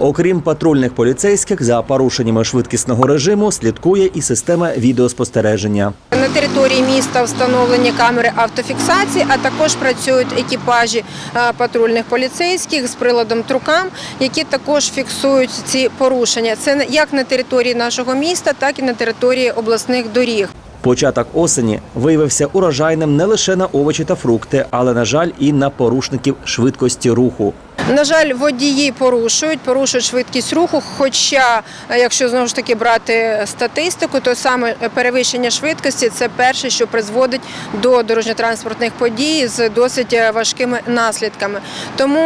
Окрім патрульних поліцейських, за порушеннями швидкісного режиму слідкує і система відеоспостереження. На території міста встановлені камери автофіксації, а також працюють екіпажі е, патрульних поліцейських з приладом трукам, які також фіксують ці порушення. Це як на території нашого міста, так і на території обласних доріг. Початок осені виявився урожайним не лише на овочі та фрукти, але, на жаль, і на порушників швидкості руху. На жаль, водії порушують, порушують швидкість руху. Хоча, е, якщо знову ж таки брати статистику, то саме перевищення швидкості це перше, що призводить до дорожньо-транспортних подій з досить е, важкими наслідками. Тому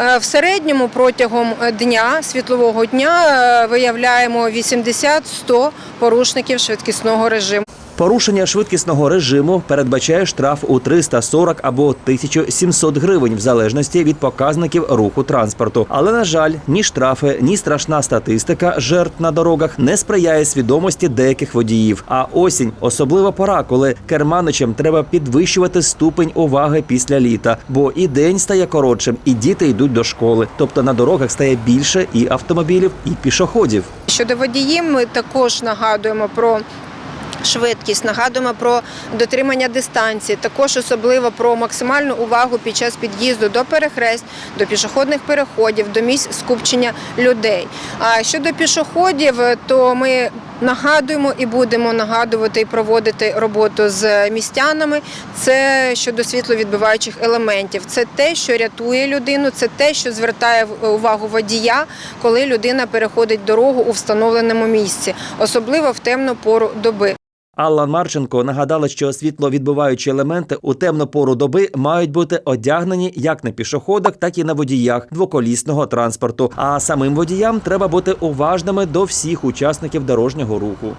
е, в середньому протягом дня, світлового дня, виявляємо 80-100 порушників швидкісного режиму. Порушення швидкісного режиму передбачає штраф у 340 або 1700 гривень в залежності від показників руху транспорту. Але на жаль, ні штрафи, ні страшна статистика жертв на дорогах не сприяє свідомості деяких водіїв. А осінь особлива пора, коли керманичам треба підвищувати ступень уваги після літа, бо і день стає коротшим, і діти йдуть до школи. Тобто на дорогах стає більше і автомобілів, і пішоходів. Щодо водіїв, ми також нагадуємо про. Швидкість нагадуємо про дотримання дистанції, також особливо про максимальну увагу під час під'їзду до перехрест, до пішохідних переходів, до місць скупчення людей. А щодо пішоходів, то ми нагадуємо і будемо нагадувати і проводити роботу з містянами. Це щодо світловідбиваючих елементів. Це те, що рятує людину, це те, що звертає увагу водія, коли людина переходить дорогу у встановленому місці, особливо в темну пору доби. Алла Марченко нагадала, що світловідбиваючі елементи у темну пору доби мають бути одягнені як на пішоходах, так і на водіях двоколісного транспорту. А самим водіям треба бути уважними до всіх учасників дорожнього руху.